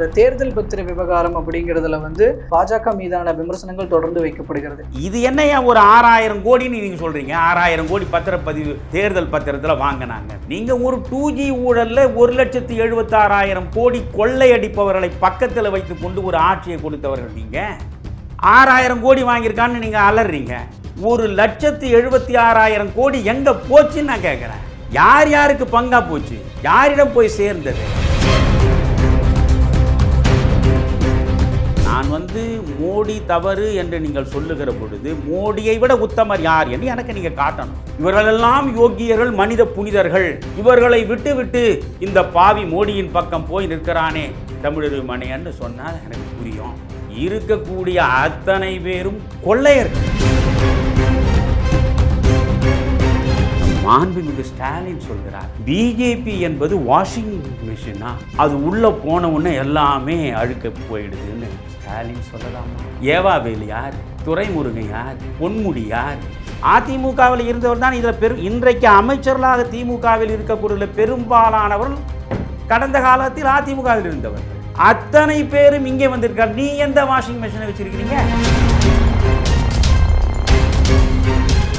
இந்த தேர்தல் பத்திர விவகாரம் அப்படிங்கிறதுல வந்து பாஜக மீதான விமர்சனங்கள் தொடர்ந்து வைக்கப்படுகிறது. இது என்னையா ஒரு ஆறாயிரம் கோடின்னு நீங்க சொல்றீங்க? ஆறாயிரம் கோடி பத்திரப்பதிவு தேர்தல் பத்திரத்தில் வாங்கினாங்க. நீங்க ஒரு டூ ஜி ஊழல்ல ஒரு லட்சத்தி எழுபத்தாறாயிரம் கோடி கொள்ளையடிப்பவர்களை பக்கத்தில் வைத்து கொண்டு ஒரு ஆட்சியை கொடுத்தவர்கள் நீங்க. ஆறாயிரம் கோடி வாங்கியிருக்கான்னு நீங்க அலறீங்க. ஒரு லட்சத்தி எழுபத்தி ஆறாயிரம் கோடி எங்க போச்சுன்னு நான் கேட்குறேன் யார் யாருக்கு பங்கா போச்சு? யாரிடம் போய் சேர்ந்தது? நான் வந்து மோடி தவறு என்று நீங்கள் சொல்லுகிற பொழுது மோடியை விட உத்தமர் யார் என்று எனக்கு நீங்கள் காட்டணும். இவர்களெல்லாம் யோகியர்கள் மனித புனிதர்கள். இவர்களை விட்டு விட்டு இந்த பாவி மோடியின் பக்கம் போய் நிற்கிறானே. தமிழர் மனையன்னு சொன்னால் எனக்கு புரியும். இருக்கக்கூடிய அத்தனை பேரும் கொள்ளையர்கள் மாண்புமிகு ஸ்டாலின் சொல்கிறார் பிஜேபி என்பது வாஷிங் மிஷினா? அது உள்ள போன உடனே எல்லாமே அழுக்க போயிடுதுன்னு. ஸ்டாலின் சொல்லலாமா? ஏவாவேலு யார்? துரைமுருகன் யார்? பொன்முடி யார்? அதிமுகவில் இருந்தவர் தான் இதில் பெரும் இன்றைக்கு அமைச்சர்களாக திமுகவில் இருக்கக்கூடிய பெரும்பாலானவர்கள் கடந்த காலத்தில் அதிமுகவில் இருந்தவர் அத்தனை பேரும் இங்கே வந்திருக்கார் நீ எந்த வாஷிங் மிஷினை வச்சிருக்கிறீங்க?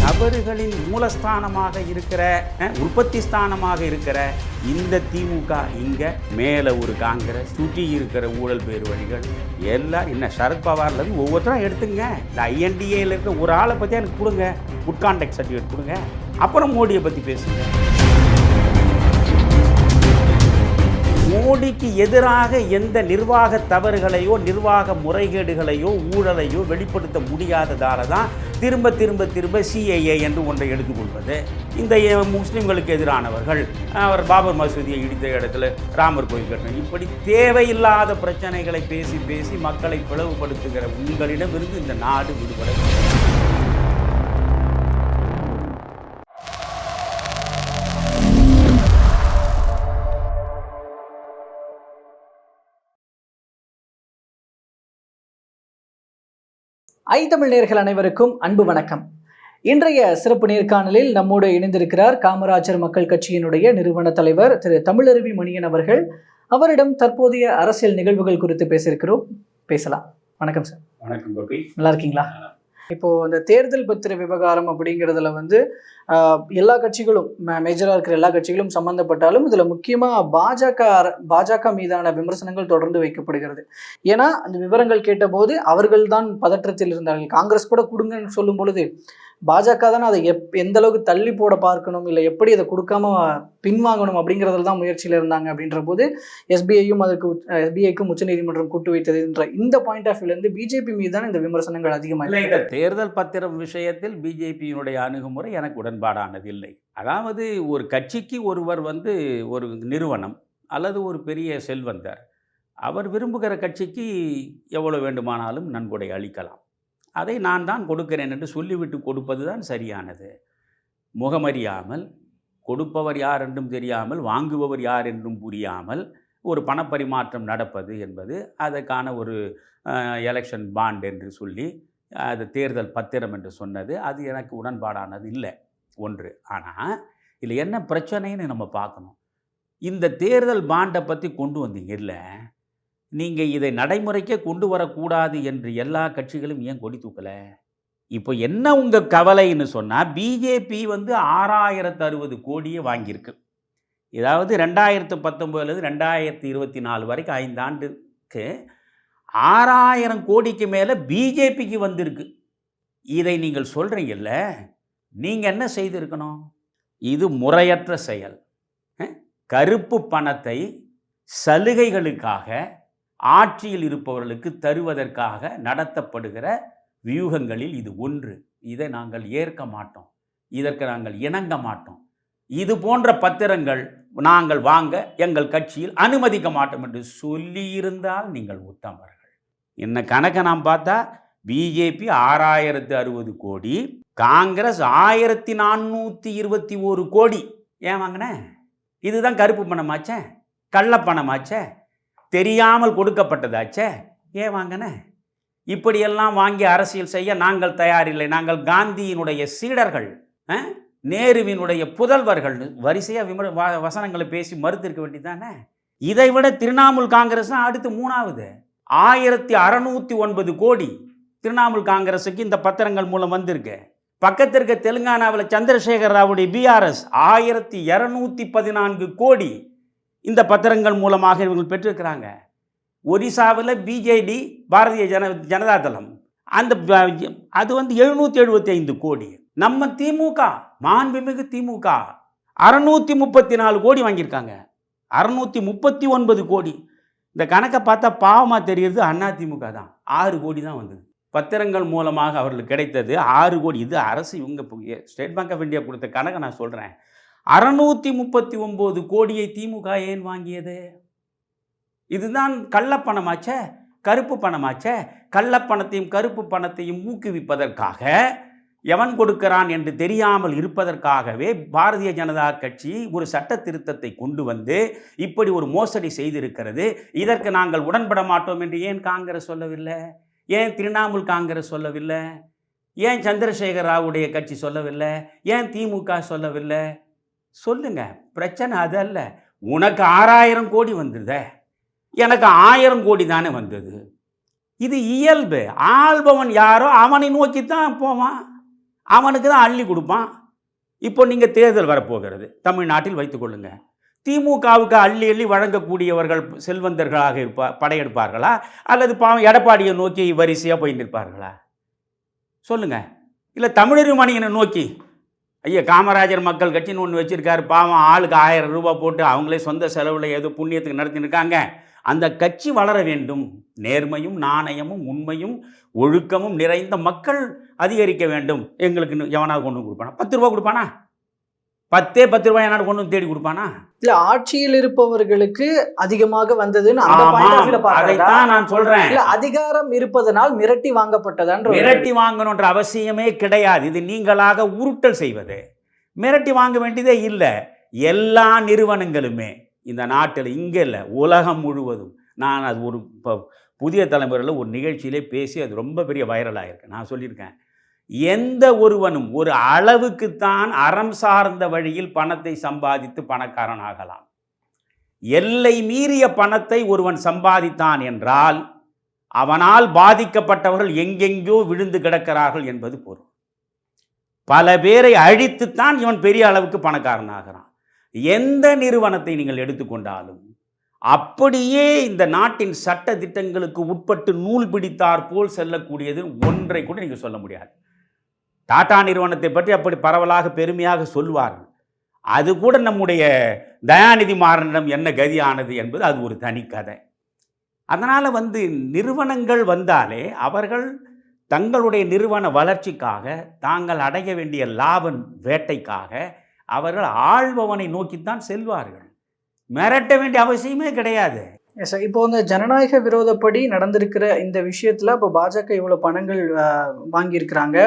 தவறுகளின் மூலஸ்தானமாக இருக்கிற உற்பத்தி ஸ்தானமாக இருக்கிற இந்த திமுக இங்க மேல ஒரு காங்கிரஸ் சுற்றி இருக்கிற ஊழல் பேர் வழிகள் எல்லாம் என்ன சரத்பவார்ல இருந்து ஒவ்வொருத்தரும் எடுத்துங்க. இந்த ஐஎன்டிஏல இருக்க ஒரு ஆளை பத்தி எனக்கு கொடுங்க. குட் கான்டாக்ட் சர்டிஃபிகேட் கொடுங்க. அப்புறம் மோடியை பத்தி பேசுங்க. மோடிக்கு எதிராக எந்த நிர்வாக தவறுகளையோ நிர்வாக முறைகேடுகளையோ ஊழலையோ வெளிப்படுத்த முடியாததால தான் திரும்ப திரும்ப திரும்ப சிஏஏ என்று ஒன்றை எடுத்துக்கொள்வது. இந்த முஸ்லீம்களுக்கு எதிரானவர்கள் அவர் பாபர் மசூதியை இடித்த இடத்துல ராமர் கோயில் கட்டணும் இப்படி தேவையில்லாத பிரச்சனைகளை பேசி பேசி மக்களை பிளவுபடுத்துகிற உங்களிடமிருந்து இந்த நாடு விடுபட ஐ தமிழ் நேர்கள் அனைவருக்கும் அன்பு வணக்கம். இன்றைய சிறப்பு நேர்காணலில் நம்மோடு இணைந்திருக்கிறார் காமராஜர் மக்கள் கட்சியினுடைய நிறுவன தலைவர் திரு தமிழருவி மணியன் அவர்கள். அவரிடம் தற்போதைய அரசியல் நிகழ்வுகள் குறித்து பேசியிருக்கிறோம். பேசலாம். வணக்கம் சார். வணக்கம் நல்லா இருக்கீங்களா? இப்போ இந்த தேர்தல் பத்திர விவகாரம் அப்படிங்கிறதுல வந்து எல்லா கட்சிகளும் மேஜராக இருக்கிற எல்லா கட்சிகளும் சம்பந்தப்பட்டாலும் இதில் முக்கியமாக பாஜக அர- பாஜக மீதான விமர்சனங்கள் தொடர்ந்து வைக்கப்படுகிறது. ஏன்னா அந்த விவரங்கள் கேட்டபோது அவர்கள்தான் பதற்றத்தில் இருந்தார்கள். காங்கிரஸ் கூட கொடுங்கன்னு சொல்லும் பொழுது பாஜக தானே அதை எப் எந்த அளவுக்கு தள்ளி போட பார்க்கணும் இல்லை எப்படி அதை கொடுக்காம பின்வாங்கணும் அப்படிங்கிறதுல தான் முயற்சியில் இருந்தாங்க அப்படின்ற போது எஸ்பிஐயும் அதுக்கு எஸ்பிஐக்கும் உச்சநீதிமன்றம் கூட்டு வைத்தது என்ற இந்த பாயிண்ட் ஆஃப் வியூலேருந்து பிஜேபி மீது தான் இந்த விமர்சனங்கள் அதிகமாக இல்லை இந்த தேர்தல் பத்திரம் விஷயத்தில் பிஜேபியினுடைய அணுகுமுறை எனக்கு உடன்பாடானது இல்லை. அதாவது ஒரு கட்சிக்கு ஒருவர் வந்து ஒரு நிறுவனம் அல்லது ஒரு பெரிய செல்வந்தர் அவர் விரும்புகிற கட்சிக்கு எவ்வளோ வேண்டுமானாலும் நன்கொடை அளிக்கலாம். அதை நான் தான் கொடுக்கிறேன் என்று சொல்லிவிட்டு கொடுப்பது தான் சரியானது. முகமறியாமல் கொடுப்பவர் யார் என்றும் தெரியாமல் வாங்குபவர் யார் என்றும் புரியாமல் ஒரு பணப்பரிமாற்றம் நடப்பது என்பது அதற்கான ஒரு எலெக்ஷன் பாண்ட் என்று சொல்லி அது தேர்தல் பத்திரம் என்று சொன்னது. அது எனக்கு உடன்பாடானது இல்லை. ஒன்று. ஆனால் இதில் என்ன பிரச்சனைன்னு நம்ம பார்க்கணும். இந்த தேர்தல் பாண்டை பற்றி கொண்டு வந்தீங்க இல்லை? நீங்கள் இதை நடைமுறைக்கே கொண்டு வரக்கூடாது என்று எல்லா கட்சிகளும் ஏன் கொடி தூக்கலை? இப்போ என்ன உங்கள் கவலைன்னு சொன்னால் பிஜேபி வந்து ஆறாயிரத்து அறுபது கோடியை வாங்கியிருக்கு. இதாவது ரெண்டாயிரத்து பத்தொம்போதுலேருந்து ரெண்டாயிரத்தி இருபத்தி நாலு வரைக்கும் ஐந்தாண்டுக்கு ஆறாயிரம் கோடிக்கு மேலே பிஜேபிக்கு வந்திருக்கு. இதை நீங்கள் சொல்கிறீங்கல்ல நீங்கள் என்ன செய்திருக்கணும்? இது முறையற்ற செயல். கருப்பு பணத்தை சலுகைகளுக்காக ஆட்சியில் இருப்பவர்களுக்கு தருவதற்காக நடத்தப்படுகிற வியூகங்களில் இது ஒன்று. இதை நாங்கள் ஏற்க மாட்டோம். இதற்கு நாங்கள் இணங்க மாட்டோம். இது போன்ற பத்திரங்கள் நாங்கள் வாங்க எங்கள் கட்சியில் அனுமதிக்க மாட்டோம் என்று சொல்லியிருந்தால் நீங்கள் உத்தமர்கள். என்ன கணக்கை நாம் பார்த்தா பிஜேபி ஆறாயிரத்து அறுபது கோடி காங்கிரஸ் ஆயிரத்தி நானூற்றி இருபத்தி ஒரு கோடி. ஏன் வாங்கினேன் இதுதான் கருப்பு பணமாச்சே? கள்ள பணமாச்சே? தெரியாமல் கொடுக்கப்பட்டதாச்சே? ஏன் வாங்கின? இப்படியெல்லாம் வாங்கி அரசியல் செய்ய நாங்கள் தயாரில்லை. நாங்கள் காந்தியினுடைய சீடர்கள் நேருவினுடைய புதல்வர்கள். வரிசையாக விமர வ- வசனங்களை பேசி மறுத்திருக்க வேண்டியதானே இதை விட திரிணாமுல் காங்கிரஸ் தான் அடுத்து மூணாவது. ஆயிரத்தி அறநூற்றி ஒன்பது கோடி திரிணாமுல் காங்கிரஸுக்கு இந்த பத்திரங்கள் மூலம் வந்திருக்கு. பக்கத்தில் இருக்க தெலுங்கானாவில் சந்திரசேகர் ராவுடைய பிஆர்எஸ் ஆயிரத்தி இரநூத்தி பதினான்கு கோடி இந்த பத்திரங்கள் மூலமாக இவர்கள் பெற்றிருக்கிறாங்க. ஒரிசாவில் பிஜேடி பாரதிய ஜன ஜனதா தளம். அந்த அது வந்து எழுநூற்றி எழுபத்தி ஐந்து கோடி. நம்ம திமுக மாண்புமிகு திமுக அறுநூற்றி முப்பத்தி நாலு கோடி வாங்கியிருக்காங்க. அறுநூற்றி முப்பத்தி ஒன்பது கோடி. இந்த கணக்கை பார்த்தா பாவமாக தெரிகிறது அண்ணா திமுக தான். ஆறு கோடி தான் வந்தது. பத்திரங்கள் மூலமாக அவர்களுக்கு கிடைத்தது ஆறு கோடி. இது அரசு இவங்க ஸ்டேட் பேங்க் ஆஃப் இந்தியா கொடுத்த கணக்கை நான் சொல்கிறேன் அறுநூத்தி முப்பத்தி ஒம்பது கோடியை திமுக ஏன் வாங்கியது? இதுதான் கள்ளப்பணமாச்சே கருப்பு பணமாச்சே. கள்ளப்பணத்தையும் கருப்பு பணத்தையும் ஊக்குவிப்பதற்காக எவன் கொடுக்கிறான் என்று தெரியாமல் இருப்பதற்காகவே பாரதிய ஜனதா கட்சி ஒரு சட்ட திருத்தத்தை கொண்டு வந்து இப்படி ஒரு மோசடி செய்திருக்கிறது. இதற்கு நாங்கள் உடன்பட மாட்டோம் என்று ஏன் காங்கிரஸ் சொல்லவில்லை? ஏன் திரிணாமுல் காங்கிரஸ் சொல்லவில்லை? ஏன் சந்திரசேகர் ராவுடைய கட்சி சொல்லவில்லை? ஏன் திமுக சொல்லவில்லை? சொல்லுங்க. பிரச்சனை அதல்ல. உனக்கு ஆறாயிரம் கோடி வந்தத. எனக்கு ஆயிரம் கோடி தானே வந்தது. இது இயல்பு. ஆள்பவன் யாரோ அவனை நோக்கி தான் போவான். அவனுக்கு தான் அள்ளி கொடுப்பான். இப்போ நீங்கள் தேர்தல் வரப்போகிறது. தமிழ்நாட்டில் வைத்துக்கொள்ளுங்க திமுகவுக்கு அள்ளி அள்ளி வழங்கக்கூடியவர்கள் செல்வந்தர்களாக இருப்பா படையெடுப்பார்களா? அல்லது பாவம் எடப்பாடியை நோக்கி வரிசையாக போய் நிற்பார்களா? சொல்லுங்கள் இல்லை தமிழர் மணியனை நோக்கி. ஐயா காமராஜர் மக்கள் கட்சின்னு ஒன்று வச்சிருக்காரு. பாவம் ஆளுக்கு ஆயிரம் ரூபாய் போட்டு அவங்களே சொந்த செலவில் ஏதோ புண்ணியத்துக்கு நடத்தின்னு இருக்காங்க அந்த கட்சி வளர வேண்டும். நேர்மையும் நாணயமும் உண்மையும் ஒழுக்கமும் நிறைந்த மக்கள் அதிகரிக்க வேண்டும். எங்களுக்கு இன்னும் எவனாவது கொண்டு கொடுப்பானா? பத்து ரூபா கொடுப்பானா? பத்தே பத்து ரூபாய் எவனாவது கொண்டு தேடி கொடுப்பானா? இல்ல ஆட்சியில் இருப்பவர்களுக்கு அதிகமாக வந்ததுன்னு அதைத்தான் நான் சொல்றேன். இல்ல அதிகாரம் இருப்பதனால் மிரட்டி வாங்கப்பட்டதான்ற ஒரு- மிரட்டி வாங்கணுன்ற அவசியமே கிடையாது. இது நீங்களாக உருட்டல் செய்வது. மிரட்டி வாங்க வேண்டியதே இல்லை. எல்லா நிறுவனங்களுமே இந்த நாட்டில் இங்கே இல்லை உலகம் முழுவதும். நான் அது ஒரு இப்போ புதிய தலைமுறையில் ஒரு நிகழ்ச்சியிலே பேசி அது ரொம்ப பெரிய வைரலாக இருக்கு நான் சொல்லியிருக்கேன். எந்த ஒருவனும் ஒரு அளவுக்குத்தான் அறம் சார்ந்த வழியில் பணத்தை சம்பாதித்து பணக்காரன் ஆகலாம். எல்லை மீறிய பணத்தை ஒருவன் சம்பாதித்தான் என்றால் அவனால் பாதிக்கப்பட்டவர்கள் எங்கெங்கோ விழுந்து கிடக்கிறார்கள் என்பது பொருள். பல பேரை அழித்துத்தான் இவன் பெரிய அளவுக்கு பணக்காரன் ஆகிறான். எந்த நிறுவனத்தை நீங்கள் எடுத்துக்கொண்டாலும் அப்படியே இந்த நாட்டின் சட்ட திட்டங்களுக்கு உட்பட்டு நூல் பிடித்தார் போல் செல்லக்கூடியது ஒன்றை கூட நீங்கள் சொல்ல முடியாது. டாடா நிறுவனத்தை பற்றி அப்படி பரவலாக பெருமையாக சொல்வார்கள் அது கூட நம்முடைய தயாநிதி மாறனிடம் என்ன கதியானது என்பது அது ஒரு தனி கதை. அதனால் வந்து நிறுவனங்கள் வந்தாலே அவர்கள் தங்களுடைய நிறுவன வளர்ச்சிக்காக தாங்கள் அடைய வேண்டிய லாபம் வேட்டைக்காக அவர்கள் ஆள்பவனை நோக்கித்தான் செல்வார்கள். மிரட்ட வேண்டிய அவசியமே கிடையாது. எஸ் சார் இப்போ இந்த ஜனநாயக விரோதப்படி நடந்திருக்கிற இந்த விஷயத்தில் இப்போ பாஜக இவ்வளோ பணங்கள் வாங்கியிருக்கிறாங்க.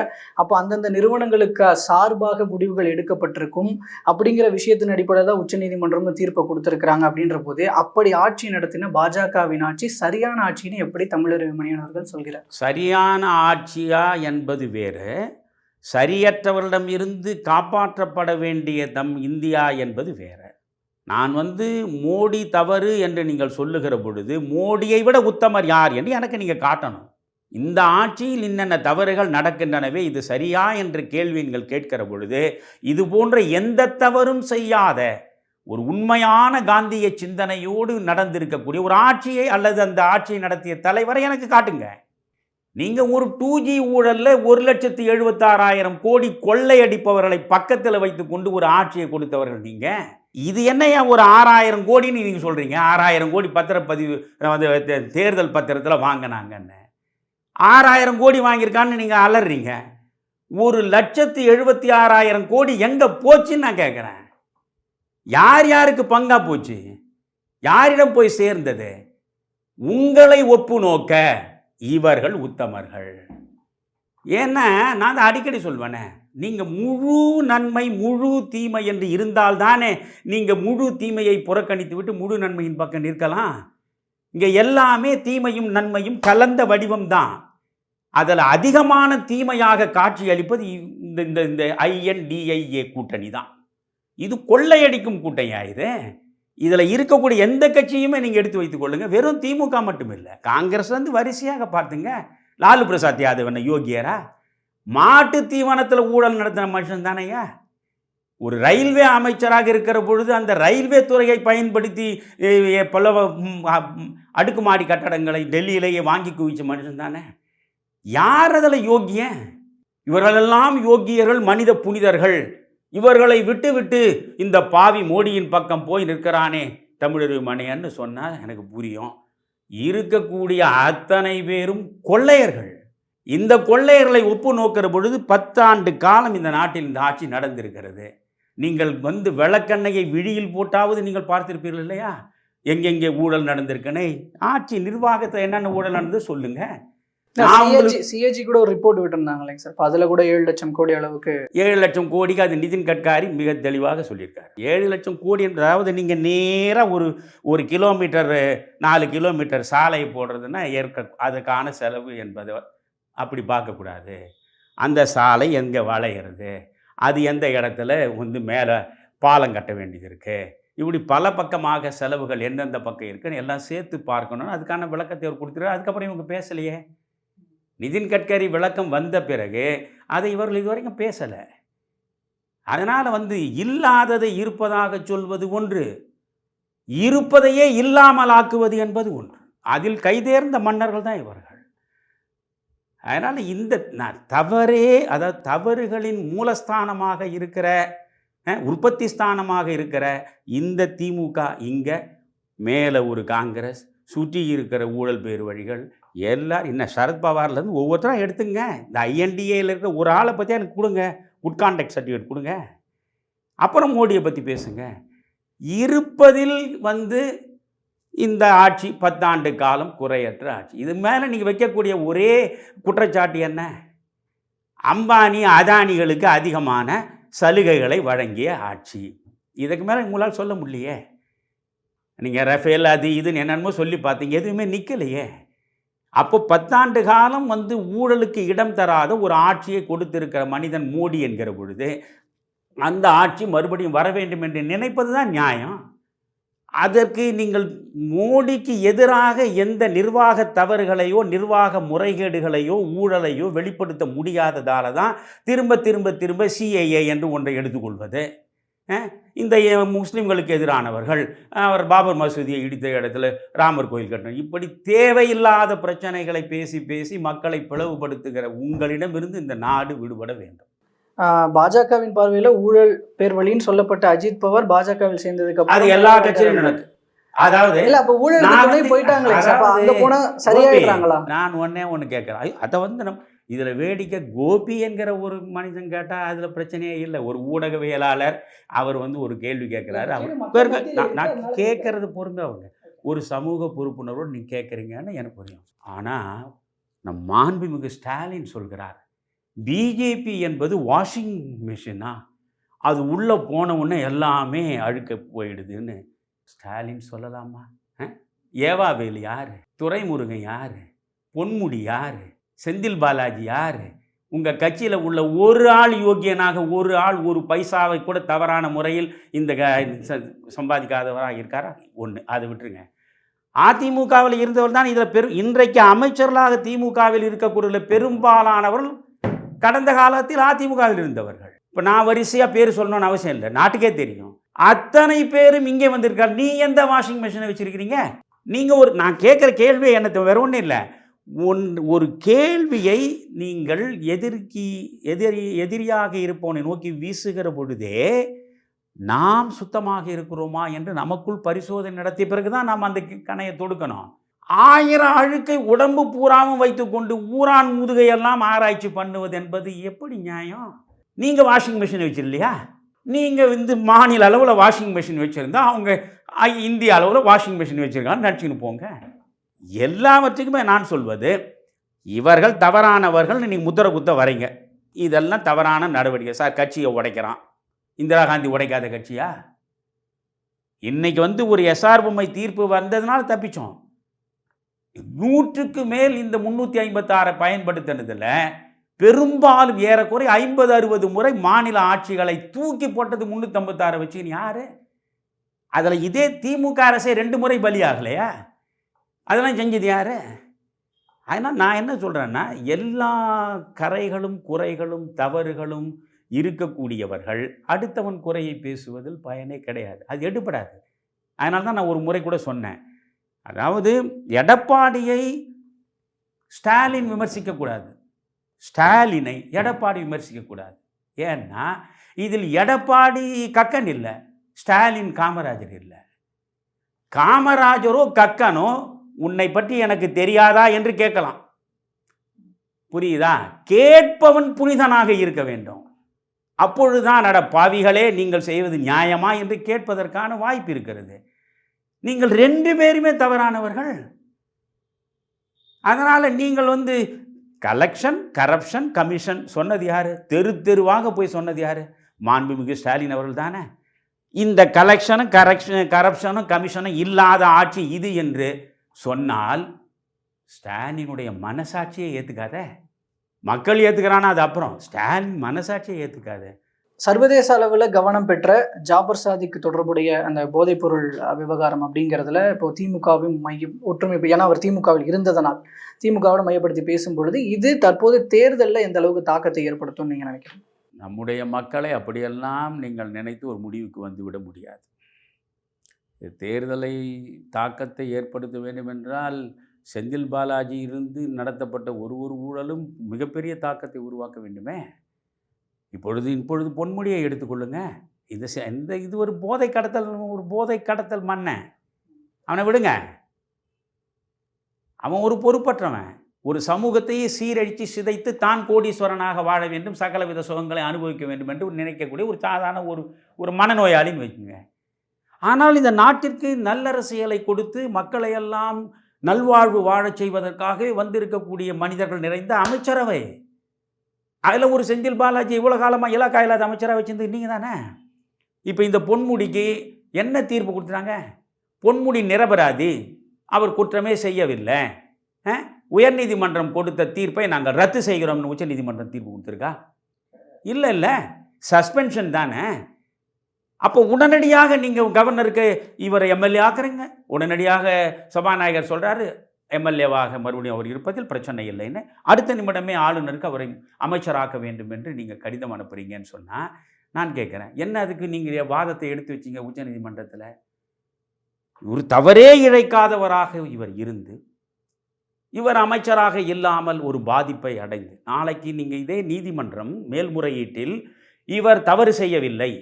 அப்போ அந்தந்த நிறுவனங்களுக்கு சார்பாக முடிவுகள் எடுக்கப்பட்டிருக்கும். அப்படிங்கிற விஷயத்தின் அடிப்படையில் தான் உச்சநீதிமன்றம் தீர்ப்பை கொடுத்துருக்குறாங்க அப்படின்ற போது அப்படி ஆட்சி நடத்தின பாஜகவின் ஆட்சி சரியான ஆட்சின்னு எப்படி தமிழர் மணியன் சொல்கிறார்? சரியான ஆட்சியா என்பது வேறு. சரியற்றவரிடம் இருந்து காப்பாற்றப்பட வேண்டிய தம் இந்தியா என்பது வேறு. நான் வந்து மோடி தவறு என்று நீங்கள் சொல்லுகிற பொழுது மோடியை விட உத்தமர் யார் என்று எனக்கு நீங்கள் காட்டணும். இந்த ஆட்சியில் என்னென்ன தவறுகள் நடக்கின்றனவே இது சரியா என்று கேள்வி நீங்கள் கேட்கிற பொழுது இது போன்ற எந்த தவறும் செய்யாத ஒரு உண்மையான காந்திய சிந்தனையோடு நடந்திருக்கக்கூடிய ஒரு ஆட்சியை அல்லது அந்த ஆட்சியை நடத்திய தலைவரை எனக்கு காட்டுங்க. நீங்கள் ஒரு டூ ஜி ஊழலில் ஒரு லட்சத்தி எழுபத்தாறாயிரம் கோடி கொள்ளையடிப்பவர்களை பக்கத்தில் வைத்துக்கொண்டு ஒரு ஆட்சியை கொடுத்தவர்கள் நீங்கள் இது என்னையா ஒரு ஆறாயிரம் கோடின்னு நீங்கள் சொல்கிறீங்க ஆறாயிரம் கோடி பத்திரப்பதிவு வந்து தே- தேர்தல் பத்திரத்தில் வாங்கினாங்கன்னு. ஆறாயிரம் கோடி வாங்கியிருக்கான்னு நீங்கள் அலறீங்க. ஒரு லட்சத்து எழுபத்தி ஆறாயிரம் கோடி எங்கே போச்சுன்னு நான் கேட்குறேன் யார் யாருக்கு பங்காக போச்சு? யாரிடம் போய் சேர்ந்தது? உங்களை ஒப்பு நோக்க இவர்கள் உத்தமர்கள். ஏன்னா நான் தான் அடிக்கடி சொல்வேனே நீங்கள் முழு நன்மை முழு தீமை என்று இருந்தால் தானே நீங்கள் முழு தீமையை புறக்கணித்து விட்டு முழு நன்மையின் பக்கம் நிற்கலாம். இங்கே எல்லாமே தீமையும் நன்மையும் கலந்த வடிவம்தான் அதில் அதிகமான தீமையாக காட்சி அளிப்பது இந்த இந்த இந்த ஐஎன்டிஐஏ கூட்டணி தான். இது கொள்ளையடிக்கும் கூட்டையா இது? இதில் இருக்கக்கூடிய எந்த கட்சியுமே நீங்கள் எடுத்து வைத்துக்கொள்ளுங்க வெறும் திமுக மட்டும் இல்லை காங்கிரஸ்லேருந்து வரிசையாக பார்த்துங்க. லாலு பிரசாத் யாதவ் என்ன யோகியரா? மாட்டு தீவனத்தில் ஊழல் நடத்தின மனுஷன் தானேயா ஒரு ரயில்வே அமைச்சராக இருக்கிற பொழுது அந்த ரயில்வே துறையை பயன்படுத்தி பல அடுக்குமாடி கட்டடங்களை டெல்லியிலேயே வாங்கி குவிச்ச மனுஷன் தானே. யார் அதில் யோகியன்? இவர்களெல்லாம் யோகியர்கள் மனித புனிதர்கள். இவர்களை விட்டு விட்டு இந்த பாவி மோடியின் பக்கம் போய் நிற்கிறானே தமிழர் மனையன்னு சொன்னால் எனக்கு புரியும். இருக்கக்கூடிய அத்தனை பேரும் கொள்ளையர்கள். இந்த கொள்ளையர்களை ஒப்பு நோக்கிற பொழுது பத்தாண்டு காலம் இந்த நாட்டில் இந்த ஆட்சி நடந்திருக்கிறது. நீங்கள் வந்து விளக்கண்ணையை விழியில் போட்டாவது நீங்கள் பார்த்திருப்பீர்கள் இல்லையா? எங்கெங்கே ஊழல் நடந்திருக்கனே ஆட்சி நிர்வாகத்தில் என்னென்ன ஊழல் நடந்து சொல்லுங்கள் சிஏஜி கூட ஒரு ரிப்போர்ட் விட்டுருந்தாங்களேங்க சார் இப்போ அதில் கூட ஏழு லட்சம் கோடி அளவுக்கு ஏழு லட்சம் கோடிக்கு அது நிதின் கட்காரி மிக தெளிவாக சொல்லியிருக்கார். ஏழு லட்சம் கோடி என்ற- அதாவது நீங்கள் நேராக ஒரு ஒரு கிலோமீட்டர் நாலு கிலோமீட்டர் சாலை போடுறதுன்னா ஏற்க அதுக்கான செலவு என்பது அப்படி பார்க்கக்கூடாது. அந்த சாலை எங்கே வளையிறது? அது எந்த இடத்துல வந்து மேலே பாலம் கட்ட வேண்டியது இருக்குது இப்படி பல பக்கமாக செலவுகள் எந்தெந்த பக்கம் இருக்குன்னு எல்லாம் சேர்த்து பார்க்கணும் அதுக்கான விளக்கத்தை அவர் கொடுத்துரு அதுக்கப்புறம் இவங்க பேசலையே. நிதின் கட்கரி விளக்கம் வந்த பிறகு அதை இவர்கள் இதுவரைக்கும் பேசலை. அதனால் வந்து இல்லாததை இருப்பதாக சொல்வது ஒன்று இருப்பதையே இல்லாமல் ஆக்குவது என்பது ஒன்று. அதில் கைதேர்ந்த மன்னர்கள் தான் இவர்கள். அதனால் இந்த நான் தவறே அதாவது தவறுகளின் மூலஸ்தானமாக இருக்கிற உற்பத்தி ஸ்தானமாக இருக்கிற இந்த திமுக இங்கே மேலே ஒரு காங்கிரஸ் சுற்றி இருக்கிற ஊழல் பேர் வழிகள் எல்லாரும் என்ன சரத்பவார்லேருந்து ஒவ்வொருத்தரும் எடுத்துங்க. இந்த ஐஎன்டிஏயில் இருக்கிற ஒரு ஆளை பற்றி எனக்கு கொடுங்க. குட் கான்டாக்ட் சர்டிஃபிகேட் கொடுங்க. அப்புறம் மோடியை பற்றி பேசுங்க. இருப்பதில் வந்து இந்த ஆட்சி பத்தாண்டு காலம் குறையற்ற ஆட்சி. இது மேலே நீங்கள் வைக்கக்கூடிய ஒரே குற்றச்சாட்டு என்ன? அம்பானி அதானிகளுக்கு அதிகமான சலுகைகளை வழங்கிய ஆட்சி. இதுக்கு மேலே உங்களால் சொல்ல முடியலையே. நீங்கள் ரஃபேல் அது இதுன்னு என்னென்னமோ சொல்லி பார்த்தீங்க. எதுவுமே நிற்கலையே அப்போ பத்தாண்டு காலம் வந்து ஊழலுக்கு இடம் தராத ஒரு ஆட்சியை கொடுத்திருக்கிற மனிதன் மோடி என்கிற பொழுது அந்த ஆட்சி மறுபடியும் வர வேண்டும் என்று நினைப்பது தான் நியாயம். அதற்கு நீங்கள் மோடிக்கு எதிராக எந்த நிர்வாக தவறுகளையோ நிர்வாக முறைகேடுகளையோ ஊழலையோ வெளிப்படுத்த முடியாததால தான் திரும்ப திரும்ப திரும்ப சிஐஏ என்று ஒன்றை எடுத்துக்கொள்வது. இந்த முஸ்லிம்களுக்கு எதிரானவர்கள் அவர் பாபர் மசூதியை இடித்த இடத்துல ராமர் கோயில் கட்டணும் இப்படி தேவையில்லாத பிரச்சனைகளை பேசி பேசி மக்களை பிளவுபடுத்துகிற உங்களிடமிருந்து இந்த நாடு விடுபட வேண்டும். பாஜகவின் பார்வையில ஊழல் பேர் வழின்னு சொல்லப்பட்ட அஜித் பவார் பாஜகவில் சேர்ந்ததுக்கு அது அப்புறம் எல்லா கட்சியிலும் நடக்கு. அதாவது இல்ல அப்ப ஊழல் போயிட்டாங்களே அங்க போனா சரியாயிடுறாங்களா? நான் ஒன்னே ஒன்று கேட்குறேன் அதை வந்து நம்ம இதில் வேடிக்கை கோபி என்கிற ஒரு மனுஷன் கேட்டால் அதில் பிரச்சனையே இல்லை. ஒரு ஊடகவியலாளர் அவர் வந்து ஒரு கேள்வி கேட்குறாரு. அவர் நான் கேட்கறது பொறுங்க அவங்க. ஒரு சமூக பொறுப்புணர்வோடு நீ கேட்குறீங்கன்னு எனக்கு புரியும் ஆனால் நம் மாண்புமிகு ஸ்டாலின் சொல்கிறார் பிஜேபி என்பது வாஷிங் மிஷினா? அது உள்ளே போன உடனே எல்லாமே அழுக்க போயிடுதுன்னு ஸ்டாலின் சொல்லலாமா? ஏவாவேலு யார்? துரைமுருகன் யார்? பொன்முடி யார்? செந்தில் பாலாஜி யார்? உங்கள் கட்சியில் உள்ள ஒரு ஆள் யோக்கியனாக ஒரு ஆள் ஒரு பைசாவை கூட தவறான முறையில் இந்த க சம்பாதிக்காதவராக இருக்காரா? ஒன்று அதை விட்டுருங்க. அதிமுகவில் இருந்தவர் தான் இதில் பெரும் இன்றைக்கு அமைச்சர்களாக திமுகவில் இருக்கக்கூடிய பெரும்பாலானவர்கள் கடந்த காலத்தில் அதிமுகவில் இருந்தவர்கள். இப்போ நான் வரிசையாக பேர் சொல்லணும்னு அவசியம் இல்லை. நாட்டுக்கே தெரியும். அத்தனை பேரும் இங்கே வந்திருக்காரு நீ எந்த வாஷிங் மிஷினை வச்சுருக்கிறீங்க? நீங்கள் ஒரு நான் கேட்குற கேள்வி எனக்கு வேற ஒன்றும் இல்லை. ஒன் ஒரு கேள்வியை நீங்கள் எதிர்க்கி எதிரி எதிரியாக இருப்பவனை நோக்கி வீசுகிற பொழுதே நாம் சுத்தமாக இருக்கிறோமா என்று நமக்குள் பரிசோதனை நடத்திய பிறகு தான் நாம் அந்த கணையை தொடுக்கணும். ஆயிரம் அழுக்கை உடம்பு பூராவும் வைத்துக்கொண்டு ஊரான் முதுகையெல்லாம் ஆராய்ச்சி பண்ணுவது என்பது எப்படி நியாயம்? நீங்கள் வாஷிங் மிஷின் வச்சிருலையா நீங்கள் வந்து மாநில அளவில் வாஷிங் மிஷின் வச்சுருந்தா அவங்க இந்திய அளவில் வாஷிங் மிஷின் வச்சுருக்கான்னு நினச்சின்னு போங்க. எல்லாவற்றுக்குமே நான் சொல்வது இவர்கள் தவறானவர்கள் நீங்கள் முத்திர குத்த வரீங்க. இதெல்லாம் தவறான நடவடிக்கை. சார் கட்சியை உடைக்கிறான். இந்திரா காந்தி உடைக்காத கட்சியா? இன்னைக்கு வந்து ஒரு எஸ்ஆர்புமை தீர்ப்பு வந்ததுனால தப்பிச்சோம். நூற்றுக்கு மேல் இந்த முந்நூற்றி ஐம்பத்தாறை பயன்படுத்தினதில் பெரும்பாலும் ஏறக்குறைய ஐம்பது அறுபது முறை மாநில ஆட்சிகளை தூக்கி போட்டது முந்நூற்றம்பத்தாறை வச்சுன்னு யார்? அதில் இதே திமுக அரசே ரெண்டு முறை பலியாகலையா? அதெல்லாம் செஞ்சது யார்? அதனால் நான் என்ன சொல்கிறேன்னா எல்லா கரைகளும் குறைகளும் தவறுகளும் இருக்கக்கூடியவர்கள் அடுத்தவன் குறையை பேசுவதில் பயனே கிடையாது. அது எடுபடாது. அதனால தான் நான் ஒரு முறை கூட சொன்னேன். அதாவது எடப்பாடியை ஸ்டாலின் விமர்சிக்கக்கூடாது. ஸ்டாலினை எடப்பாடி விமர்சிக்கக்கூடாது. ஏன்னா இதில் எடப்பாடி கக்கன் இல்லை ஸ்டாலின் காமராஜர் இல்லை. காமராஜரோ கக்கனோ உன்னை பற்றி எனக்கு தெரியாதா என்று கேட்கலாம். புரியுதா? கேட்பவன் புனிதனாக இருக்க வேண்டும். அப்பொழுதுதான் அட பாவிகளே நீங்கள் செய்வது நியாயமா என்று கேட்பதற்கான வாய்ப்பு இருக்கிறது. நீங்கள் ரெண்டு பேருமே தவறானவர்கள். அதனால் நீங்கள் வந்து கலெக்ஷன் கரப்ஷன் கமிஷன் சொன்னது யார்? தெரு தெருவாக போய் சொன்னது யார்? மாண்புமிகு ஸ்டாலின் அவர்கள் தானே. இந்த கலெக்ஷனும் கரெக்ஷன் கரப்ஷனும் கமிஷனும் இல்லாத ஆட்சி இது என்று சொன்னால் ஸ்டாலினுடைய மனசாட்சியை ஏற்றுக்காத மக்கள் ஏற்றுக்கிறானா அது அப்புறம். ஸ்டாலின் மனசாட்சியை ஏற்றுக்காத சர்வதேச அளவில் கவனம் பெற்ற ஜாபர் சாதிக்கு தொடர்புடைய அந்த போதைப்பொருள் விவகாரம் அப்படிங்கிறதுல இப்போ திமுகவும் மையம் ஒற்றுமை ஏன்னா அவர் திமுகவில் இருந்ததனால் திமுகவோட மையப்படுத்தி பேசும் பொழுது இது தற்போது தேர்தலில் எந்த அளவுக்கு தாக்கத்தை ஏற்படுத்தும் நீங்க நினைக்கிறீங்க? நம்முடைய மக்களை அப்படியெல்லாம் நீங்கள் நினைத்து ஒரு முடிவுக்கு வந்துவிட முடியாது. தேர்தலை தாக்கத்தை ஏற்படுத்த வேண்டுமென்றால் செந்தில் பாலாஜி இருந்து நடத்தப்பட்ட ஒரு ஒரு ஊழலும் மிகப்பெரிய தாக்கத்தை உருவாக்க வேண்டுமே? இப்பொழுது இப்பொழுது பொன்முடியை எடுத்துக்கொள்ளுங்க. இந்த செ- இந்த இது ஒரு போதை கடத்தல் ஒரு போதை கடத்தல் மன்னன் அவனை விடுங்க. அவன் ஒரு பொறுப்பற்றவன். ஒரு சமூகத்தையே சீரழித்து சிதைத்து தான் கோடீஸ்வரனாக வாழ வேண்டும். சகலவித சுகங்களை அனுபவிக்க வேண்டும் என்று நினைக்கக்கூடிய ஒரு சாதாரண ஒரு ஒரு மனநோயாளின்னு வைக்குங்க ஆனால் இந்த நாட்டிற்கு நல்லரசியலை கொடுத்து மக்களையெல்லாம் நல்வாழ்வு வாழச் செய்வதற்காக வந்திருக்கக்கூடிய மனிதர்கள் நிறைந்த அமைச்சரவை. அதில் ஒரு செந்தில் பாலாஜி இவ்வளோ காலமாக இலாக்கா இல்லாத அமைச்சராக வச்சிருந்து நீங்கள் தானே? இப்போ இந்த பொன்முடிக்கு என்ன தீர்ப்பு கொடுத்துட்டாங்க? பொன்முடி நிரபராதி அவர் குற்றமே செய்யவில்லை. உயர்நீதிமன்றம் கொடுத்த தீர்ப்பை நாங்கள் ரத்து செய்கிறோம்னு உச்சநீதிமன்றம் தீர்ப்பு கொடுத்துருக்கா? இல்லை இல்லை. சஸ்பென்ஷன் தானே. அப்போ உடனடியாக நீங்கள் கவர்னருக்கு இவரை எம்எல்ஏ ஆக்குறீங்க. உடனடியாக சபாநாயகர் சொல்கிறாரு எம்எல்ஏவாக மறுபடியும் அவர் இருப்பதில் பிரச்சனை இல்லைன்னு. அடுத்த நிமிடமே ஆளுநருக்கு அவரை அமைச்சராக்க வேண்டும் என்று நீங்கள் கடிதம் அனுப்புறீங்கன்னு சொன்னால் நான் கேட்குறேன் என்ன அதுக்கு நீங்கள் வாதத்தை எடுத்து வச்சீங்க உச்சநீதிமன்றத்தில் ஒரு தவறே இழைக்காதவராக இவர் இருந்து இவர் அமைச்சராக இல்லாமல் ஒரு பாதிப்பை அடைந்து நாளைக்கு நீங்கள் இதே நீதிமன்றம் மேல்முறையீட்டில் இவர் தவறு செய்யவில்லை.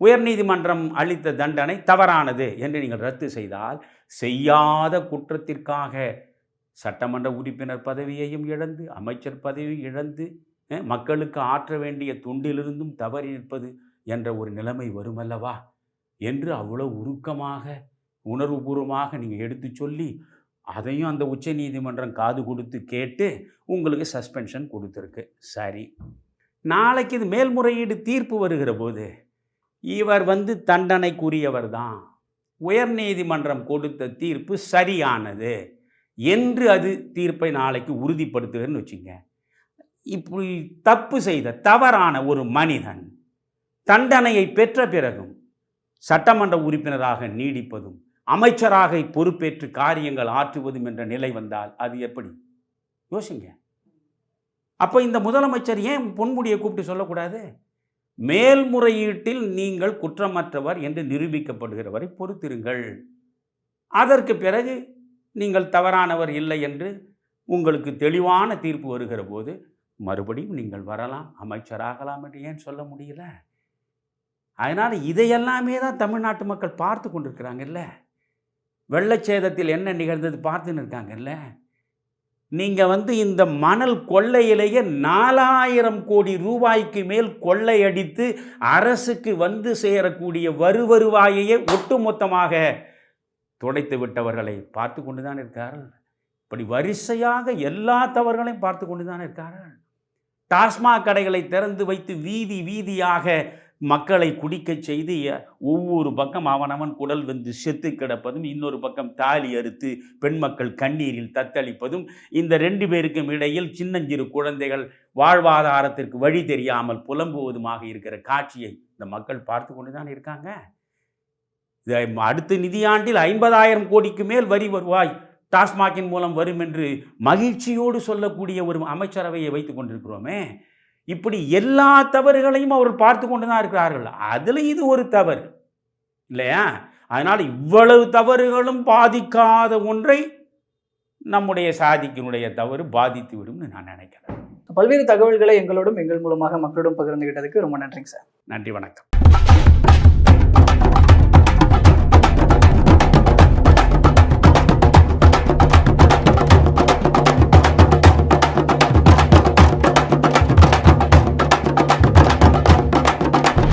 உயர்நீதிமன்றம் அளித்த தண்டனை தவறானது என்று நீங்கள் ரத்து செய்தால் செய்யாத குற்றத்திற்காக சட்டமன்ற உறுப்பினர் பதவியையும் இழந்து அமைச்சர் பதவியும் இழந்து மக்களுக்கு ஆற்ற வேண்டிய தொண்டிலிருந்தும் தவறி நிற்பது என்ற ஒரு நிலைமை வருமல்லவா? என்று அவ்வளோ உருக்கமாக உணர்வுபூர்வமாக நீங்கள் எடுத்து சொல்லி அதையும் அந்த உச்ச நீதிமன்றம் காது கொடுத்து கேட்டு உங்களுக்கு சஸ்பென்ஷன் கொடுத்துருக்கு. சரி. நாளைக்கு இது மேல்முறையீடு தீர்ப்பு வருகிற போது இவர் வந்து தண்டனைக்குரியவர் தான் உயர்நீதிமன்றம் கொடுத்த தீர்ப்பு சரியானது. என்று அது தீர்ப்பை நாளைக்கு உறுதிப்படுத்துகிறன்னு வச்சுங்க. இப்படி தப்பு செய்த தவறான ஒரு மனிதன் தண்டனையை பெற்ற பிறகும் சட்டமன்ற உறுப்பினராக நீடிப்பதும் அமைச்சராக பொறுப்பேற்று காரியங்கள் ஆற்றுவதும் என்ற நிலை வந்தால் அது எப்படி? யோசிங்க. அப்போ இந்த முதலமைச்சர் ஏன் பொன்முடியை கூப்பிட்டு சொல்லக்கூடாது? மேல்முறையீட்டில் நீங்கள் குற்றமற்றவர் என்று நிரூபிக்கப்படுகிற வரை பொறுத்திருங்கள். அதற்கு பிறகு நீங்கள் தவறானவர் இல்லை என்று உங்களுக்கு தெளிவான தீர்ப்பு வருகிற போது மறுபடியும் நீங்கள் வரலாம் அமைச்சராகலாம் என்று ஏன் சொல்ல முடியல? அதனால் இதையெல்லாமே தான் தமிழ்நாட்டு மக்கள் பார்த்து கொண்டிருக்கிறாங்கல்ல வெள்ளச்சேதத்தில் என்ன நிகழ்ந்தது பார்த்துன்னு இருக்காங்கல்ல நீங்கள் வந்து இந்த மணல் கொள்ளையிலேயே நாலாயிரம் கோடி ரூபாய்க்கு மேல் கொள்ளையடித்து அரசுக்கு வந்து சேரக்கூடிய வருவருவாயையே ஒட்டுமொத்தமாக துடைத்து விட்டவர்களை பார்த்து கொண்டு தான் இருக்கார்கள். இப்படி வரிசையாக எல்லா தவறுகளையும் பார்த்து கொண்டு தான் இருக்கார்கள். டாஸ்மாக் கடைகளை திறந்து வைத்து வீதி வீதியாக மக்களை குடிக்கச் செய்து ஒவ்வொரு பக்கம் அவனவன் குடல் வந்து செத்து கிடப்பதும் இன்னொரு பக்கம் தாலி அறுத்து பெண் மக்கள் கண்ணீரில் தத்தளிப்பதும் இந்த ரெண்டு பேருக்கும் இடையில் சின்னஞ்சிறு குழந்தைகள் வாழ்வாதாரத்திற்கு வழி தெரியாமல் புலம்புவதுமாக இருக்கிற காட்சியை இந்த மக்கள் பார்த்து கொண்டு தான் இருக்காங்க. இதை அடுத்த நிதியாண்டில் ஐம்பதாயிரம் கோடிக்கு மேல் வரி வருவாய் டாஸ்மாகின் மூலம் வரும் என்று மகிழ்ச்சியோடு சொல்லக்கூடிய ஒரு அமைச்சரவையை வைத்து கொண்டிருக்கிறோமே. இப்படி எல்லா தவறுகளையும் அவர்கள் பார்த்து கொண்டு தான் இருக்கிறார்கள். அதில் இது ஒரு தவறு. இல்லையா? அதனால் இவ்வளவு தவறுகளும் பாதிக்காத ஒன்றை நம்முடைய சாதிக்கினுடைய தவறு பாதித்து விடும்னு நான் நினைக்கிறேன். பல்வேறு தகவல்களை எங்களோடும் எங்கள் மூலமாக மக்களோடும் பகிர்ந்துகிட்டதுக்கு ரொம்ப நன்றிங்க சார். நன்றி வணக்கம்.